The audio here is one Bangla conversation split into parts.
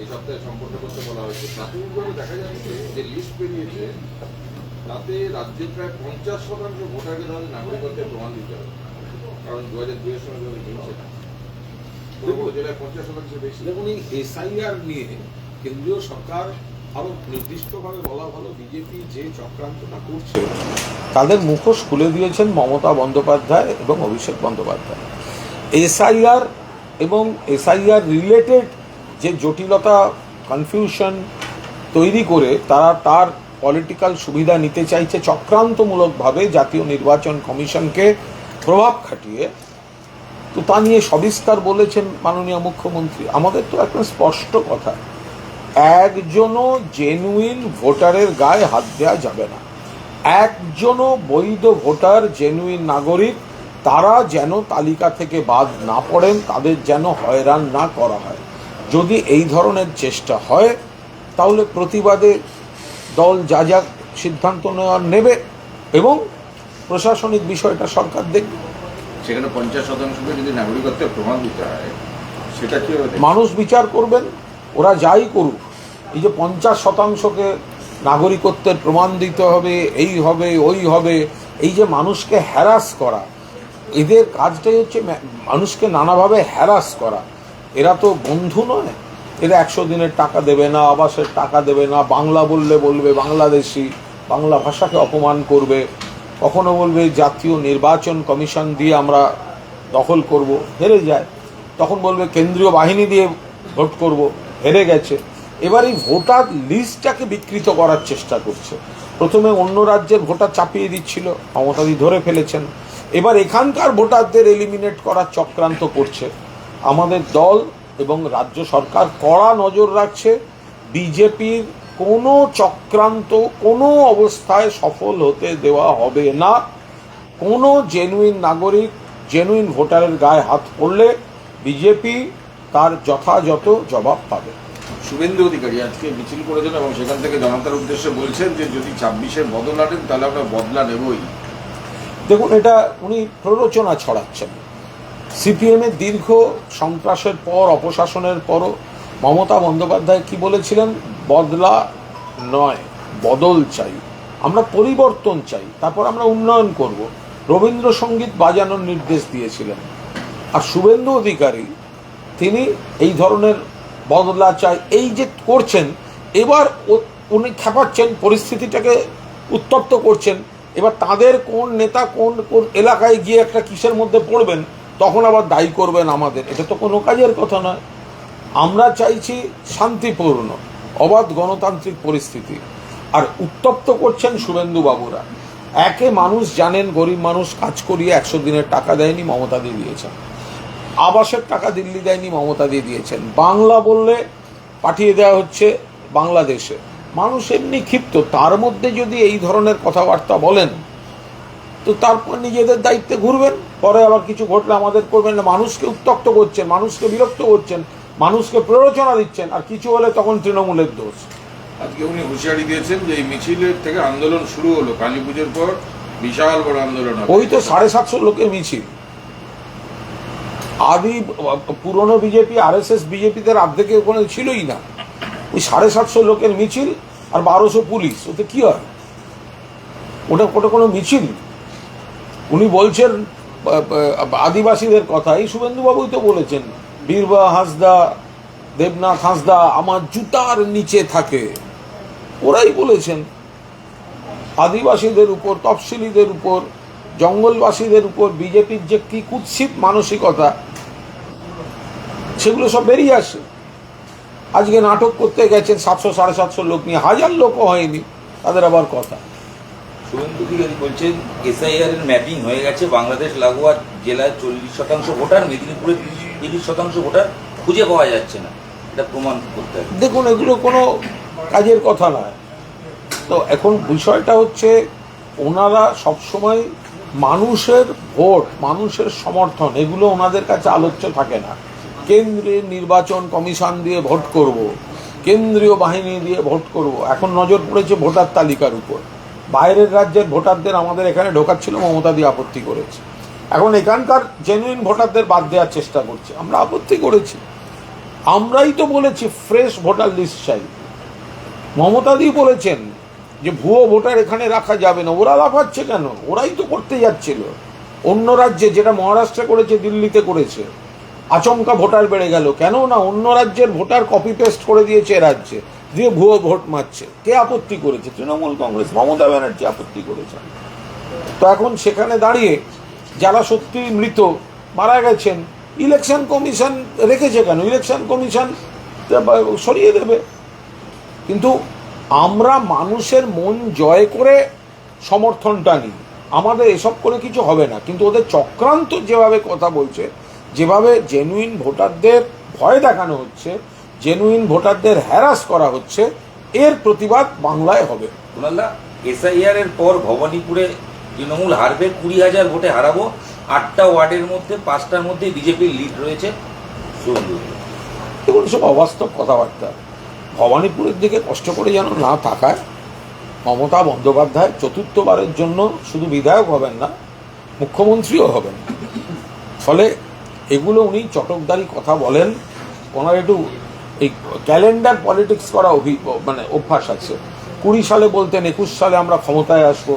এই সপ্তাহে সম্পন্ন করতে বলা হয়েছে। প্রাথমিকভাবে দেখা যাচ্ছে যে লিস্ট বেরিয়েছে, তাতে রাজ্যের প্রায় পঞ্চাশ শতাংশ ভোটারকে তাদের নাগরিকত্বের প্রমাণ দিতে হবে। কারণ দু হাজার দুইয়ের তাদের মিলছে না জেলায় পঞ্চাশ শতাংশ বেশি। দেখুন, এই এসআইআর নিয়ে কেন্দ্রীয় সরকার আরও নির্দিষ্টভাবে বলা ভালো, বিজেপি যে চক্রান্তটা করছে, তাদের মুখোশ খুলে দিয়েছেন মমতা বন্দ্যোপাধ্যায় এবং অভিষেক বন্দ্যোপাধ্যায়। এসআইআর এবং এসআইআর রিলেটেড যে জটিলতা কনফিউশন তৈরি করে তারা তার পলিটিক্যাল সুবিধা নিতে চাইছে চক্রান্তমূলকভাবে জাতীয় নির্বাচন কমিশনকে প্রভাব খাটিয়ে। তো তা নিয়ে সবিস্তার বলেছেন মাননীয় মুখ্যমন্ত্রী। আমাদের তো একটা স্পষ্ট কথা, একজনও জেনুইন ভোটারের গায়ে হাত দেওয়া যাবে না। একজনও বৈধ ভোটার জেনুইন নাগরিক, তারা যেন তালিকা থেকে বাদ না পড়েন, তাদের যেন হয়রান না করা হয়। যদি এই ধরনের চেষ্টা হয় তাহলে প্রতিবাদে দল যা যা সিদ্ধান্ত নেওয়ার নেবে এবং প্রশাসনিক বিষয়টা সরকার দেখবে। সেখানে পঞ্চাশ শতাংশকে যদি নাগরিকত্বের প্রমাণ দিতে হয় সেটা কি মানুষ বিচার করবেন ওরা যাই করুক। এই যে পঞ্চাশ শতাংশকে নাগরিকত্বের প্রমাণ দিতে হবে এই হবে ওই হবে এই যে মানুষকে হ্যারাস করা এদের কাজটাই হচ্ছে মানুষকে নানাভাবে হ্যারাস করা। এরা তো বন্ধু নয়। এরা একশো দিনের টাকা দেবে না, আবাসের টাকা দেবে না, বাংলা বললে বলবে, বাংলাদেশি, বাংলা ভাষাকে অপমান করবে। কখনো বলবে, জাতীয় নির্বাচন কমিশন দিয়ে আমরা দখল করব। হেরে যায়। তখন বলবে, কেন্দ্রীয় বাহিনী দিয়ে ভোট করব। হেরে গেছে। এবার এই ভোটার লিস্টটাকে বিকৃত করার চেষ্টা করছে। প্রথমে অন্য রাজ্যের ভোটার চাপিয়ে দিচ্ছিল, ক্ষমতাদি ধরে ফেলেছেন। এবার এখানকার ভোটারদের এলিমিনেট করার চক্রান্ত করছে। আমাদের দল এবং রাজ্য সরকার কড়া নজর রাখছে। বিজেপির কোনো চক্রান্ত কোনো অবস্থায় সফল হতে দেওয়া হবে না। কোনো জেনুইন নাগরিক জেনুইন ভোটারের গায়ে হাত পড়লে বিজেপি তার যথাযথ জবাব পাবে। শুভেন্দু অধিকারী আজকে মিছিল করেছেন এবং সেখান থেকে জনতার উদ্দেশ্যে বলছেন যে যদি ছাব্বিশে বদল আনেন তাহলে আমরা বদলা নেবই। দেখুন এটা উনি প্ররোচনা ছড়াচ্ছেন। সিপিএমের দীর্ঘ সন্ত্রাসের পর, অপশাসনের পরও মমতা বন্দ্যোপাধ্যায় কি বলেছিলেন? বদলা নয়, বদল চাই। আমরা পরিবর্তন চাই, তারপর আমরা উন্নয়ন করব। রবীন্দ্রসঙ্গীত বাজানোর নির্দেশ দিয়েছিলেন। আর শুভেন্দু অধিকারী, তিনি এই ধরনের বদলা চাই, এই যে করছেন, এবার উনি খেপাচ্ছেন পরিস্থিতিটাকে উত্তপ্ত করছেন। এবার তাদের কোন নেতা কোন কোন এলাকায় গিয়ে একটা কিসের মধ্যে পড়বেন তখন আবার দায়ী করবেন আমাদের। এটা তো কোনো কাজের কথা নয়। আমরা চাইছি শান্তিপূর্ণ, অবাধ গণতান্ত্রিক পরিস্থিতি। আর উত্তপ্ত করছেন শুভেন্দু বাবুরা একে মানুষ জানেন, গরিব মানুষ কাজ করিয়ে একশো দিনের টাকা দেয়নি, মমতা দিয়ে দিয়েছেন। আবাসের টাকা দিল্লি দেয়নি, মমতা দিয়ে দিয়েছেন। বাংলা বললে পাঠিয়ে দেওয়া হচ্ছে বাংলাদেশে। মানুষ এমনি ক্ষিপ্ত। তার মধ্যে যদি এই ধরনের কথাবার্তা বলেন, তো তারপর নিজেদের দায়িত্বে ঘুরবেন। পরে আবার কিছু ঘটলে আমাদের করবেন না। মানুষকে উত্তক্ত করছেন মানুষকে বিরক্ত করছেন মানুষকে প্ররোচনা দিচ্ছেন আর কিছু হলে তখন তৃণমূলের দোষ। আজকে উনি হুঁশিয়ারি দিয়েছেন যে এই মিছিলের থেকে আন্দোলন শুরু হলো কালী পুজোর পর বিশাল বড় আন্দোলন ওই তো সাড়ে সাতশো লোকের মিছিল। আদি পুরনো বিজেপি আর এস এস বিজেপিদের অর্ধেকে ওখানে ছিলই না। ওই সাড়ে সাতশো লোকের মিছিল আর বারোশো পুলিশ ওতে কি হয়? ওটা ওটা কোনো মিছিল? উনি বলছেন আদিবাসীদের কথা এই শুভেন্দুবাবুই তো বলেছেন। বীরবা, হাঁসদা, দেবনাথ হাঁসদা আমার জুতার নিচে থাকে। ওরাই বলেছেন। আদিবাসীদের উপর, তফসিলিদের উপর, জঙ্গলবাসীদের উপর, বিজেপির যে কি কুৎসিত মানসিকতা, সেগুলো সব বেরিয়ে আসে। আজকে নাটক করতে গেছেন সাতশো, সাড়ে সাতশো লোক নিয়ে। হাজার লোকও হয়নি, তাদের আবার কথা। শুভেন্দু অধিকারী বলছেন এসআইআর এর ম্যাপিং হয়ে গেছে। বাংলাদেশ লাগোয়া জেলায় চল্লিশ শতাংশ ভোটার, মেদিনীপুরে তিরিশ শতাংশ ভোটার, খুঁজে পাওয়া যাচ্ছে না। এটা প্রমাণ করতে হবে। দেখুন, এগুলো কোনো কাজের কথা নয়। তো এখন বিষয়টা হচ্ছে, ওনারা সবসময় মানুষের ভোট, মানুষের সমর্থন, এগুলো ওনাদের কাছে আলোচ্য থাকে না। কেন্দ্রীয় নির্বাচন কমিশন দিয়ে ভোট করব। কেন্দ্রীয় বাহিনী দিয়ে ভোট করব। এখন নজর পড়েছে ভোটার তালিকার উপর। বাইরের রাজ্যের ভোটারদের আমাদের এখানে ঢোকাচ্ছিল মমতা দিয়ে আপত্তি করেছে। এখন এখানকার জেনুইন ভোটারদের বাদ দেওয়ার চেষ্টা করছে। আমরা আপত্তি করেছি। আমরাই তো বলেছি ফ্রেশ ভোটার লিস্ট চাই। মমতাদি বলেছেন যে, ভুয়ো ভোটার এখানে রাখা যাবে না। ওরা লাফাচ্ছে কেন? ওরাই তো করতে যাচ্ছিল। অন্য রাজ্যে, যেটা মহারাষ্ট্রে করেছে, দিল্লিতে করেছে, আচমকা ভোটার বেড়ে গেল। কেন না অন্য রাজ্যের ভোটার কপি পেস্ট করে দিয়েছে এ রাজ্যে। দিয়ে ভুয়ো ভোট মারছে। কে আপত্তি করেছে? তৃণমূল কংগ্রেস, মমতা ব্যানার্জি আপত্তি করেছেন তো এখন সেখানে দাঁড়িয়ে যারা সত্যি মৃত, মারা গেছেন, ইলেকশন কমিশন রেখেছে কেন? ইলেকশন কমিশন সরিয়ে দেবে। কিন্তু আমরা মানুষের মন জয় করে সমর্থনটা নিই। আমাদের এসব করে কিছু হবে না। কিন্তু ওদের চক্রান্ত যেভাবে কথা বলছে, যেভাবে জেনুইন ভোটারদের ভয় দেখানো হচ্ছে জেনুইন ভোটারদের হ্যারাস করা হচ্ছে এর প্রতিবাদ বাংলায় হবে। কুণালদা এসআইআর এর পর ভবানীপুরে তৃণমূল হারবে কুড়ি হাজার ভোটে হারাবো আটটা ওয়ার্ডের মধ্যে পাঁচটার মধ্যে বিজেপির লিড রয়েছে এগুলো সব অবাস্তব কথাবার্তা। ভবানীপুরের দিকে কষ্ট করে যেন না থাকায় মমতা বন্দ্যোপাধ্যায় চতুর্থবারের জন্য শুধু বিধায়ক হবেন না মুখ্যমন্ত্রীও হবেন। ফলে এগুলো উনি চটকদারি কথা বলেন ওনার একটু এই ক্যালেন্ডার পলিটিক্স করা অভি মানে অভ্যাস আছে। কুড়ি সালে বলতেন একুশ সালে আমরা ক্ষমতায় আসব।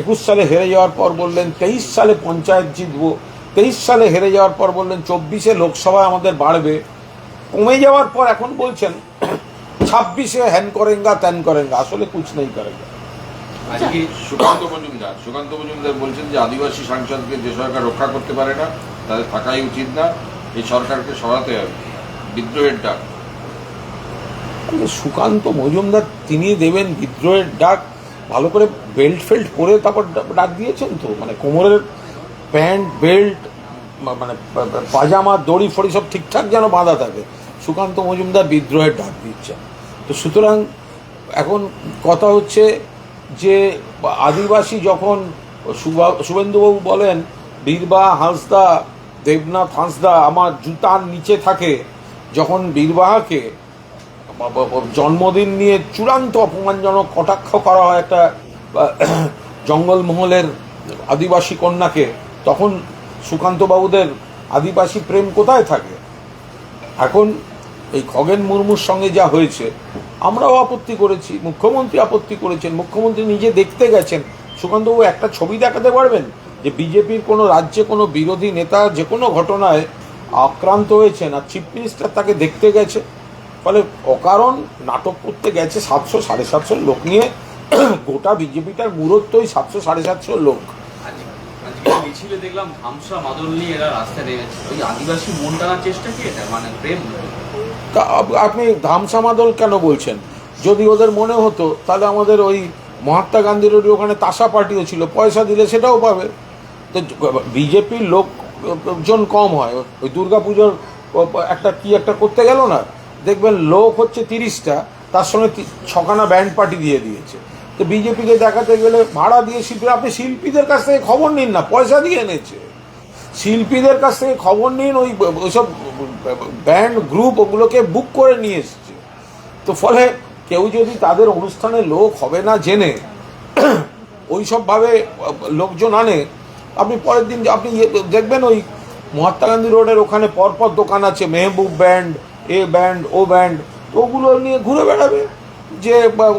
একুশ সালে হেরে যাওয়ার পর বললেন তেইশ সালে পঞ্চায়েত জিতবো। তেইশ সালে হেরে যাওয়ার পর বললেন চব্বিশে লোকসভায় আমাদের বাড়বে। কমে যাওয়ার পর এখন বলছেন ছাব্বিশে হ্যান করেঙ্গা ত্যান করেঙ্গা। আসলে কুছ নেই করেঙ্গা। আজকে সুকান্ত মজুমদার সুকান্ত মজুমদার বলছেন যে আদিবাসী সাংসদকে যে সরকার রক্ষা করতে পারে না তাদের থাকাই উচিত না। এই সরকারকে সরাতে হবে। বিদ্রোহের ডাক। সুকান্ত মজুমদার, তিনি দেবেন বিদ্রোহের ডাক, ভালো করে বেল্ট ফেল্ট পরে তারপর ডাক দিয়েছেন তো? মানে কোমরের প্যান্ট বেল্ট মানে পাজামা, দড়ি, ফড়ি সব ঠিকঠাক যেন বাঁধা থাকে। সুকান্ত মজুমদার বিদ্রোহের ডাক দিচ্ছেন। তো সুতরাং এখন কথা হচ্ছে যে আদিবাসী যখন শুভেন্দুবাবু বলেন, বীরবা, হাঁসদা, দেবনাথ হাঁসদা, আমার জুতার নিচে থাকে, যখন বীরবাহাকে জন্মদিন নিয়ে চূড়ান্ত অপমানজনক কটাক্ষ করা হয় একটা জঙ্গলমহলের আদিবাসী কন্যাকে, তখন সুকান্তবাবুদের আদিবাসী প্রেম কোথায় থাকে? এখন এই খগেন মুর্মুর সঙ্গে যা হয়েছে, আমরাও আপত্তি করেছি, মুখ্যমন্ত্রী আপত্তি করেছেন, মুখ্যমন্ত্রী নিজে দেখতে গেছেন। সুকান্তবাবু একটা ছবি দেখাতে পারবেন? যে বিজেপির কোনো রাজ্যে কোনো বিরোধী নেতা যে কোনো ঘটনায় আক্রান্ত হয়েছেন, আর চিফ মিনিস্টার তাকে দেখতে গেছে। ফলে অকারণ নাটক করতে গেছে সাতশো সাড়ে সাতশো লোক নিয়ে। গোটা বিজেপিটার মূরত্ব ওই সাতশো সাড়ে সাতশো লোক। মিছিলে দেখলাম ধামসা মাদল নিয়ে এরা রাস্তায় নেমেছে ওই আদিবাসী মন টানার চেষ্টা কি এটা? মানে প্রেম? আপনি ধামসামাদল কেন বলছেন? যদি ওদের মনে হতো তাহলে আমাদের ওই মহাত্মা গান্ধীর ওখানে তাসা পার্টিও ছিল। পয়সা দিলে সেটাও পাবে। তো বিজেপির লোকজন কম হয়। ওই দুর্গা পুজোর একটা কি একটা করতে গেল না? দেখবেন লোক হচ্ছে তিরিশটা, তার সঙ্গে ছখানা ব্যান্ড পার্টি দিয়ে দিয়েছে। তো বিজেপিকে দেখাতে গেলে ভাড়া দিয়ে শিল্পী আপনি শিল্পীদের কাছ থেকে খবর নিন না, পয়সা দিয়ে এনেছে। শিল্পীদের কাছ থেকে খবর নিন, ওই ওইসব ব্যান্ড গ্রুপ ওগুলোকে বুক করে নিয়ে এসছে। তো ফলে কেউ যদি তাদের অনুষ্ঠানে লোক হবে না জেনে, ওইসবভাবে লোকজন আনে, আপনি পরের দিন আপনি ইয়ে দেখবেন ওই মহাত্মা গান্ধী রোডের ওখানে পরপর দোকান আছে, মেহবুব ব্যান্ড এ ব্যান্ড ও ব্যান্ড ওগুলো নিয়ে ঘুরে বেড়াবে। যে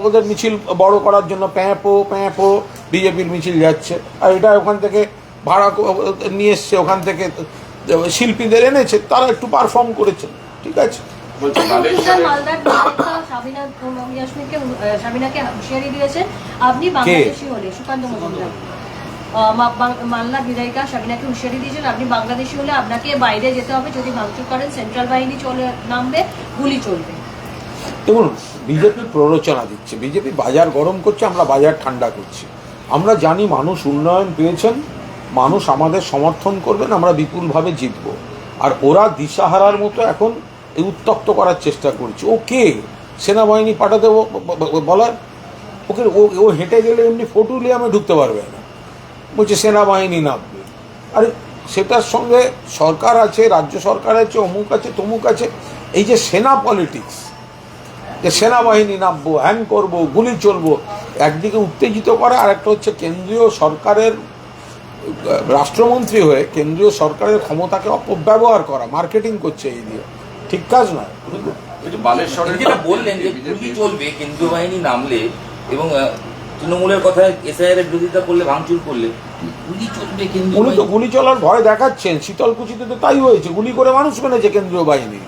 ওদের মিছিল বড় করার জন্য প্যাঁপো প্যাঁপো বিজেপির মিছিল যাচ্ছে। আর এটা ওখান থেকে ভাড়া নিয়ে এসছে ওখান থেকে শিল্পীদের এনেছে তারা একটু পারফর্ম করেছে ঠিক আছে? সাবিনাকে হুঁশিয়ারি দিয়েছেন আপনি বাংলাদেশি হলে সুকান্ত মজুমদার। আহ, মা- বাং- মালদা সাবিনাকে হুঁশিয়ারি দিয়েছেন আপনি বাংলাদেশি হলে আপনাকে বাইরে যেতে হবে। যদি ভাঙচুর করেন সেন্ট্রাল বাহিনী চলে নামবে গুলি চলবে। দেখুন বিজেপি প্ররোচনা দিচ্ছে। বিজেপি বাজার গরম করছে আমরা বাজার ঠান্ডা করছি। আমরা জানি মানুষ উন্নয়ন পেয়েছেন মানুষ আমাদের সমর্থন করবেন আমরা বিপুলভাবে জিতব। আর ওরা দিশাহারার মতো এখন এই উত্তক্ত করার চেষ্টা করছে। ও কে? সেনাবাহিনী পাঠাতে বলার? ওকে ও ও হেঁটে গেলে এমনি ফটো ফটুলিয়ামে ঢুকতে পারবে না। বলছে সেনাবাহিনী নামবে। আরে সেটার সঙ্গে সরকার আছে রাজ্য সরকার আছে অমুক আছে তমুক আছে। এই যে সেনা পলিটিক্স যে সেনাবাহিনী নামবো হ্যাং করব গুলি চলবো একদিকে উত্তেজিত করা আর একটা হচ্ছে কেন্দ্রীয় সরকারের রাষ্ট্রমন্ত্রী হয়ে কেন্দ্রীয় সরকারের ক্ষমতাকে অপব্যবহার করা মার্কেটিং করছে এই দিয়ে। ঠিক কাজ নয়। বালেশ্বরের যেটা বললেন যে গুলি চলবে কেন্দ্রীয় বাহিনী নামলে এবং তৃণমূলের কথায় এসআইআর এর বিরোধিতা করলে ভাঙচুর করলে গুলি চলবে উনি তো গুলি চলার ভয় দেখাচ্ছেন। শীতলকুচিতে তো তাই হয়েছে গুলি করে মানুষ মেনেছে কেন্দ্রীয় বাহিনী।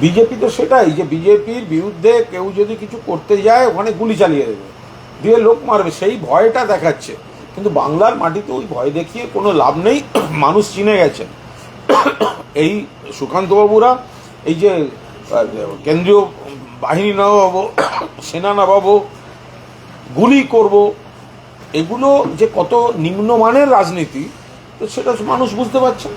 বিজেপি তো সেটাই যে বিজেপির বিরুদ্ধে কেউ যদি কিছু করতে যায় ওখানে গুলি চালিয়ে দেবে। দিয়ে লোক মারবে সেই ভয়টা দেখাচ্ছে। কিন্তু বাংলার মাটিতে ওই ভয় দেখিয়ে কোনো লাভ নেই মানুষ চিনে গেছেন এই সুকান্তবাবুরা এই যে কেন্দ্রীয় বাহিনী নামাবো সেনা নামাবো গুলি করব এগুলো যে কত নিম্নমানের রাজনীতি তো সেটা মানুষ বুঝতে পারছে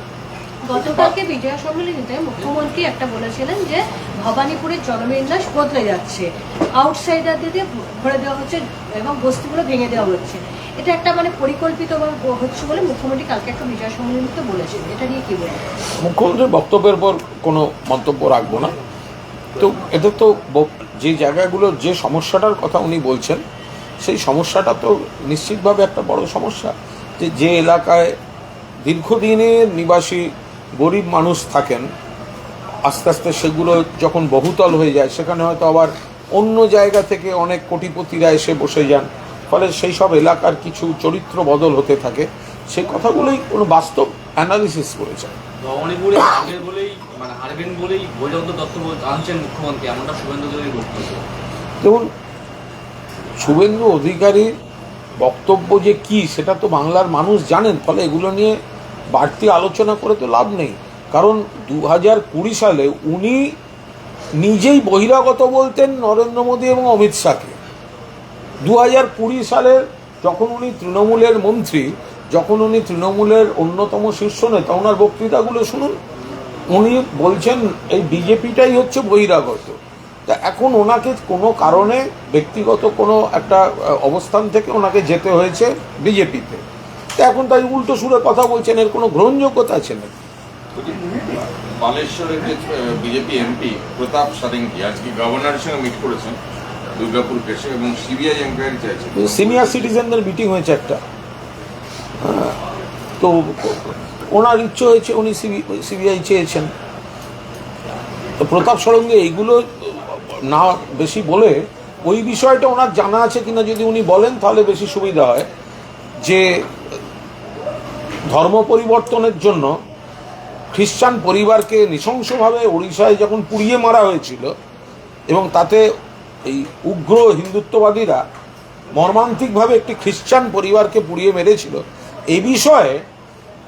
গতকালকে বিজয়া সম্মেলনীতে মুখ্যমন্ত্রী একটা বলেছিলেন যে ভবানীপুরের জনবিন্যাস বদলে যাচ্ছে। আউটসাইডারদের দিয়ে ভরে দেওয়া হচ্ছে এবং বস্তিগুলো ভেঙে দেওয়া হচ্ছে। এটা একটা মানে পরিকল্পিত হচ্ছে বলে মুখ্যমন্ত্রী কালকে একটা বিজয়া সম্মেলনীতে বলেছেন। এটা নিয়ে কি বলবেন? মুখ্যমন্ত্রীর বক্তব্যের পর কোনো মন্তব্য রাখব না। তো এটা তো যে জায়গাগুলো যে সমস্যাটার কথা উনি বলছেন সেই সমস্যাটা তো নিশ্চিতভাবে একটা বড় সমস্যা যে যে এলাকায় দীর্ঘদিনের নিবাসী গরিব মানুষ থাকেন আস্তে আস্তে সেগুলো যখন বহুতল হয়ে যায় সেখানে হয়তো আবার অন্য জায়গা থেকে অনেক কোটিপতিরা এসে বসে যান। ফলে সেই সব এলাকার কিছু চরিত্র বদল হতে থাকে। সেই কথাগুলোই কোনো বাস্তব অ্যানালিসিস বলেই মানে দেখুন শুভেন্দু অধিকারীর বক্তব্য যে কি, সেটা তো বাংলার মানুষ জানেন। ফলে এগুলো নিয়ে বাড়তি আলোচনা করে তো লাভ নেই। কারণ দু হাজার কুড়ি সালে উনি নিজেই বহিরাগত বলতেন নরেন্দ্র মোদী এবং অমিত শাহকে। দু হাজার কুড়ি সালের যখন উনি তৃণমূলের মন্ত্রী, যখন উনি তৃণমূলের অন্যতম শীর্ষ নেতা, ওনার বক্তৃতাগুলো শুনুন। উনি বলছেন, এই বিজেপিটাই হচ্ছে বহিরাগত। তা এখন ওনাকে কোনো কারণে ব্যক্তিগত কোনো একটা অবস্থান থেকে ওনাকে যেতে হয়েছে বিজেপিতে। তা এখন তাই উল্টো সুরে কথা বলছেন এর কোনো গ্রহণযোগ্যতা আছে না বালেশ্বরের যে বিজেপি এমপি প্রতাপ সারেঙ্গি আজকে গভর্নরের সঙ্গে মিট করেছেন দুর্গাপুর কেসে এবং সিবিআই এনকোয়ারি চাইছেন সিনিয়র সিটিজেনদের মিটিং হয়েছে একটা। হ্যাঁ, তো ওনার ইচ্ছে হয়েছে উনি সিবিআই চেয়েছেন। তো প্রতাপ সরঙ্গে এইগুলো না বেশি বলে, ওই বিষয়টা ওনার জানা আছে কিনা যদি উনি বলেন, তাহলে বেশি সুবিধা হয়। যে, ধর্ম পরিবর্তনের জন্য খ্রিস্টান পরিবারকে নৃশংসভাবে ওড়িশায় যখন পুড়িয়ে মারা হয়েছিল, এবং তাতে এই উগ্র হিন্দুত্ববাদীরা মর্মান্তিকভাবে একটি খ্রিস্টান পরিবারকে পুড়িয়ে মেরেছিল, এই বিষয়ে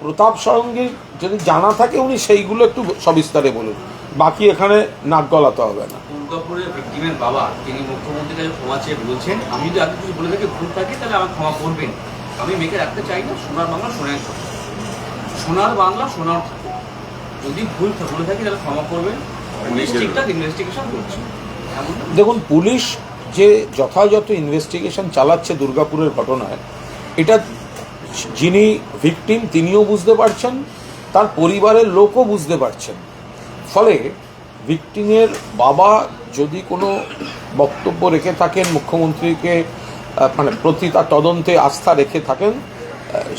প্রতাপ সরঙ্গীর যদি জানা থাকে, উনি সেইগুলো একটু সবিস্তারে বলুন। বাকি এখানে নাক গলাতে হবে না। দুর্গাপুরের ভিক্টিমের বাবা তিনি মুখ্যমন্ত্রীর কাছে ক্ষমা চেয়ে বলছেন আমি যদি আগে কিছু বলে থাকি ভুল থাকে তাহলে আমার ক্ষমা করবেন। আমি মেয়েকে রাখতে চাই না সোনার বাংলা সোনার বাংলা সোনার যদি ভুল বলে থাকি তাহলে ক্ষমা করবেন। পুলিশ ঠিকঠাক ইনভেস্টিগেশন করছে। দেখুন পুলিশ যে যথাযথ ইনভেস্টিগেশন চালাচ্ছে দুর্গাপুরের ঘটনায় এটা যিনি ভিকটিম তিনিও বুঝতে পারছেন তার পরিবারের লোকও বুঝতে পারছেন। ফলে ভিকটিমের বাবা যদি কোনো বক্তব্য রেখে থাকেন, মুখ্যমন্ত্রীকে মানে প্রতি তার তদন্তে আস্থা রেখে থাকেন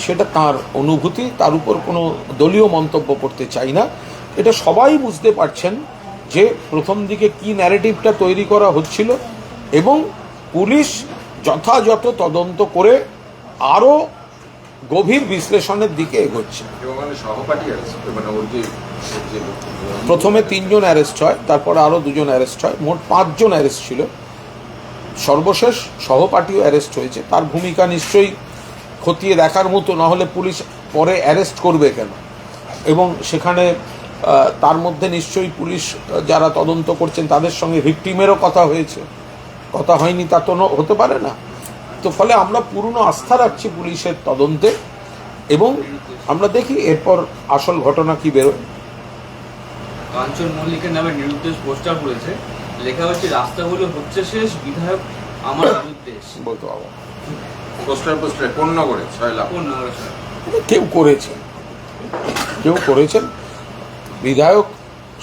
সেটা তার অনুভূতি, তার উপর কোনো দলীয় মন্তব্য করতে চাই না। এটা সবাই বুঝতে পারছেন যে প্রথম দিকে কি ন্যারেটিভটা তৈরি করা হচ্ছিল এবং পুলিশ যথাযথ তদন্ত করে আরও গভীর বিশ্লেষণের দিকে এগোচ্ছে। মানে প্রথমে তিনজন অ্যারেস্ট হয় তারপর আরও দুজন অ্যারেস্ট হয়। মোট পাঁচজন অ্যারেস্ট ছিল। সর্বশেষ সহপাঠীও অ্যারেস্ট হয়েছে। তার ভূমিকা নিশ্চয়ই খতিয়ে দেখার মতো না হলে পুলিশ পরে অ্যারেস্ট করবে কেন? এবং সেখানে তার মধ্যে নিশ্চয়ই পুলিশ যারা তদন্ত করছেন তাদের সঙ্গে ভিকটিমেরও কথা হয়েছে। কথা হয়নি তা তো হতে পারে না? তো ফলে আমরা পুরনো আস্থা রাখছি পুলিশের তদন্তে এবং আমরা দেখি এরপর আসল ঘটনা কি বেরোয়। কাঞ্চন মল্লিকের নামে নিরুদ্দেশ পোস্টার করেছে। লেখা হচ্ছে রাস্তাগুলো হচ্ছে শেষ বিধায়ক আমার নিরুদ্দেশ বলতে পারব পোস্টার পোস্টার কোন নগরে? ছয় লাখ। কোন নগরে কেউ করেছেন কেউ করেছেন। বিধায়ক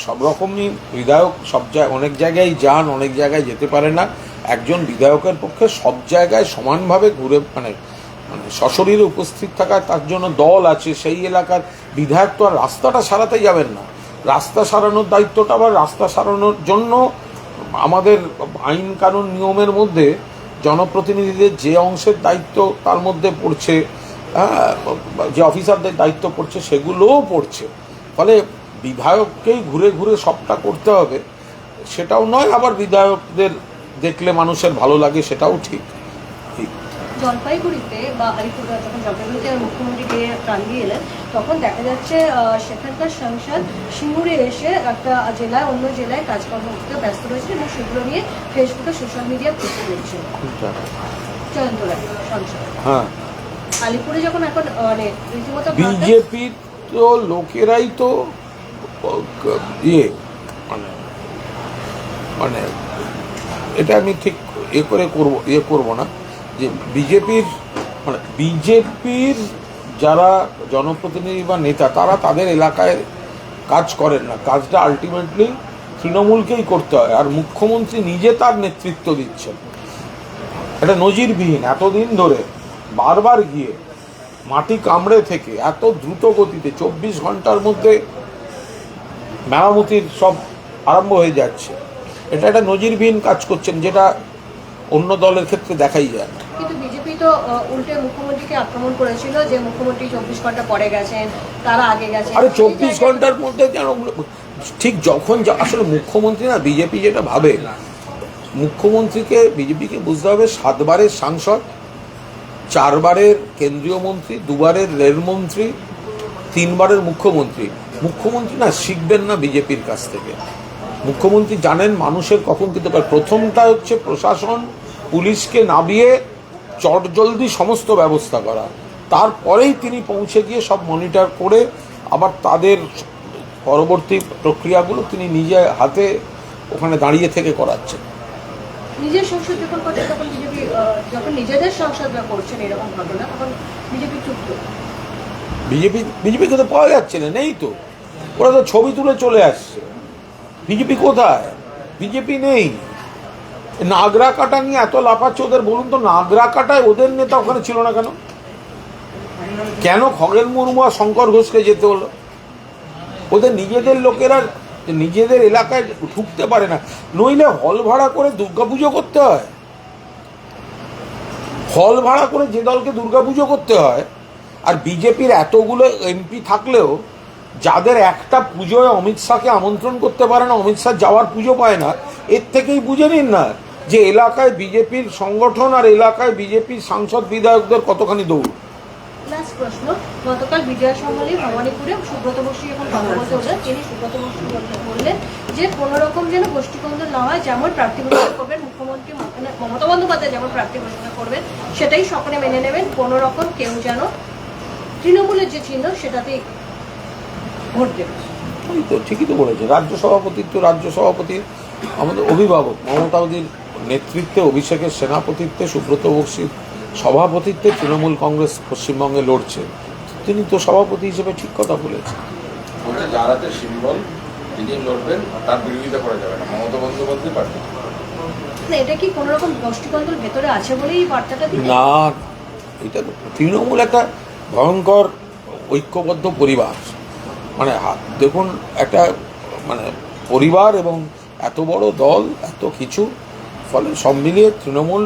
সব রকমই বিধায়ক সব জায়গায় অনেক জায়গায় যান অনেক জায়গায় যেতে পারে না। একজন বিধায়কের পক্ষে সব জায়গায় সমানভাবে ঘুরে মানে মানে সশরীরে উপস্থিত থাকা তার জন্য দল আছে সেই এলাকার বিধায়ক তো আর রাস্তাটা সারাতে যাবেন না। রাস্তা সারানোর দায়িত্বটা আবার রাস্তা সারানোর জন্য আমাদের আইন কানুন নিয়মের মধ্যে জনপ্রতিনিধিদের যে অংশের দায়িত্ব তার মধ্যে পড়ছে হ্যাঁ, যে অফিসারদের দায়িত্ব পড়ছে সেগুলোও পড়ছে। ফলে বিধায়ককেই ঘুরে ঘুরে সবটা করতে হবে সেটাও নয় আবার বিধায়কদের দেখলে মানুষের ভালো লাগে সেটাও ঠিক। জলপাইগুড়িতে বা আলিপুর যখন জলপাইগুড়িতে মুখ্যমন্ত্রী গিয়ে প্রাণ দিয়ে এলেন তখন দেখা যাচ্ছে সেখানকার সাংসদ সিঙ্গুরে এসে একটা জেলায় অন্য জেলায় কাজকর্ম করতে ব্যস্ত রয়েছে এবং সেগুলো নিয়ে ফেসবুকে সোশ্যাল মিডিয়া পোস্ট করেছিল জয়ন্ত রায় সাংসদ। হ্যাঁ। আলিপুরে যখন এখন মানে রীতিমতো ভাবনা- তো লোকেরাই তো ইয়ে মানে মানে এটা আমি ঠিক এ করে করব ইয়ে করব না, যে বিজেপির মানে বিজেপির যারা জনপ্রতিনিধি বা নেতা, তারা তাদের এলাকায় কাজ করেন না। কাজটা আলটিমেটলি তৃণমূলকেই করতে হয়, আর মুখ্যমন্ত্রী নিজে তার নেতৃত্ব দিচ্ছেন। এটা নজিরবিহীন, এতদিন ধরে বারবার গিয়ে মাটি কামড়ে থেকে এত দ্রুত গতিতে চব্বিশ ঘণ্টার মধ্যে মেরামতির সব আরম্ভ হয়ে যাচ্ছে। এটা একটা নজিরবিহীন কাজ করছেন যেটা অন্য দলের ক্ষেত্রে দেখাই যায় না। কিন্তু বিজেপি তো উল্টে মুখ্যমন্ত্রীকে আক্রমণ করেছিল যে মুখ্যমন্ত্রী চব্বিশ ঘণ্টা পরে গেছেন তারা আগে গেছেন। আরে চব্বিশ ঘণ্টার মধ্যে যেন ঠিক যখন আসলে মুখ্যমন্ত্রী না বিজেপি যেটা ভাবে মুখ্যমন্ত্রীকে বিজেপিকে বুঝতে হবে সাতবারের সাংসদ চারবারের কেন্দ্রীয় মন্ত্রী দুবারের রেলমন্ত্রী তিনবারের মুখ্যমন্ত্রী। মুখ্যমন্ত্রী না শিখবেন না বিজেপির কাছ থেকে। মুখ্যমন্ত্রী জানেন মানুষের কখন কিন্তু কাজ। প্রথমটা হচ্ছে প্রশাসন পুলিশকে নামিয়ে চটজলদি সমস্ত ব্যবস্থা করা। তারপরেই তিনি পৌঁছে গিয়ে সব মনিটর করে আবার তাদের পরবর্তী প্রক্রিয়াগুলো তিনি নিজে হাতে ওখানে দাঁড়িয়ে থেকে করাচ্ছেন। নিজের সংসদ যখন করছে তখন বিজেপি যখন নিজেদের সংসদরা করছেন এরকম ঘটনা তখন বিজেপি চুপ বিজেপি বিজেপিকে তো পাওয়া যাচ্ছে না নেই তো। ওরা তো ছবি তুলে চলে আসছে। বিজেপি কোথায়? বিজেপি নেই। নাগরা কাটা নিয়ে এত লাফাচ্ছে ওদের, বলুন তো, নাগরা কাটায় ওদের নেতা ওখানে ছিল না কেন? কেন খগেন মুর্মু আর শঙ্কর ঘোষকে যেতে হলো? ওদের নিজেদের লোকেরা নিজেদের এলাকায় ঢুকতে পারে না। নইলে হল ভাড়া করে দুর্গাপুজো করতে হয়। হল ভাড়া করে যে দলকে দুর্গাপুজো করতে হয়, আর বিজেপির এতগুলো এমপি থাকলেও যাদের একটা পুজোয় অমিত শাহকে আমন্ত্রণ করতে পারে না, অমিত শাহ যাওয়ার পুজো পায় না, এর থেকেই বুঝে নিন না যে এলাকায় বিজেপির সংগঠন আর এলাকায় বিজেপির সাংসদ বিধায়কদের কতখানি দৌড়। প্রশ্ন সুব্রত বসু সুব্রত বসু যে রকম যেন না হয়, যেমন প্রার্থী করবেন মুখ্যমন্ত্রী মানে যেমন প্রার্থী করবেন, সেটাই সকলে মেনে নেবেন কোনো রকম কেউ যেন তৃণমূলের যে চিহ্ন সেটাতেই ভোট দেবে ওই তো ঠিকই তো বলেছে রাজ্য সভাপতির তো রাজ্য সভাপতির আমাদের অভিভাবক মমতাদির নেতৃত্বে অভিষেকের সেনাপতিত্বে সুব্রত বক্সির সভাপতিত্বে তৃণমূল কংগ্রেস পশ্চিমবঙ্গে লড়ছে। তিনি তো সভাপতি হিসেবে ঠিক কথা বলেছেন। বলছে সিম্বল যিনি লড়বেন তার বিরোধিতা করা যাবে না। মমতা বন্দ্যোপাধ্যায় এটা কি কোনো রকম গোষ্ঠীকন্দল ভেতরে আছে বলেই বার্তাটা না এটা তৃণমূল একটা ভয়ঙ্কর ঐক্যবদ্ধ পরিবার। মানে দেখুন, একটা মানে পরিবার এবং এত বড় দল, এত কিছু, ফলে সব মিলিয়ে তৃণমূল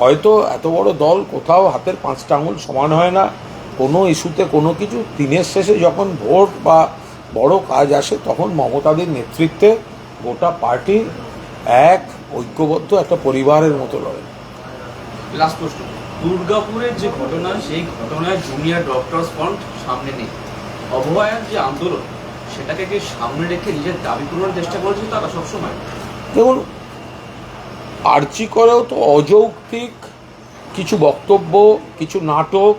হয়তো এত বড় দল কোথাও হাতের পাঁচটা আঙুল সমান হয় না। কোনো ইস্যুতে কোনো কিছু, দিনের শেষে যখন ভোট বা বড় কাজ আসে, তখন মমতাদের নেতৃত্বে গোটা পার্টি এক, ঐক্যবদ্ধ একটা পরিবারের মতো লড়ে। লাস্ট প্রশ্ন, দুর্গাপুরের যে ঘটনা, সেই ঘটনায় জুনিয়র ডক্টরস ফ্রন্ট সামনে নেই। অভয়ার যে আন্দোলন, সেটাকে কি সামনে রেখে নিজের দাবি পূরণের চেষ্টা করেছে তারা সবসময়? দেখুন আর্চি করেও তো অযৌক্তিক কিছু বক্তব্য, কিছু নাটক,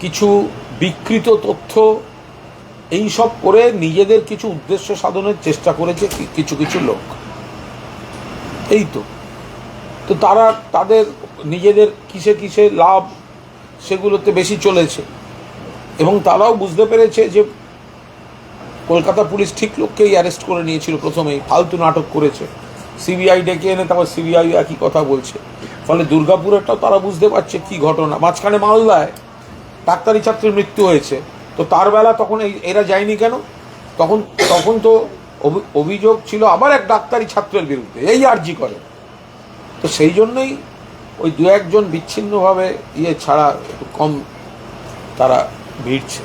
কিছু বিকৃত তথ্য, এই সব করে নিজেদের কিছু উদ্দেশ্য সাধনের চেষ্টা করেছে কিছু কিছু লোক। এই তো। তো তারা তাদের নিজেদের কিসে কিসে লাভ সেগুলোতে বেশি চলেছে। এবং তারাও বুঝতে পেরেছে যে কলকাতা পুলিশ ঠিক লোককেই অ্যারেস্ট করে নিয়েছিল প্রথমেই, ফালতু নাটক করেছে। সিবিআই ডেকে এনে তারপর সিবিআই একই কথা বলছে। ফলে দুর্গাপুরেরটাও তারা বুঝতে পারছে কি ঘটনা। মাঝখানে মালদায় ডাক্তারি ছাত্রের মৃত্যু হয়েছে। তো তার বেলা তখন এই এরা যায়নি কেন? তখন তখন তো অভি- অভিযোগ ছিল আবার এক ডাক্তারি ছাত্রের বিরুদ্ধে, এই আর্জি করে। তো সেই জন্যই ওই দু একজন বিচ্ছিন্নভাবে ইয়ে ছাড়া একটু কম তারা भीड़ छे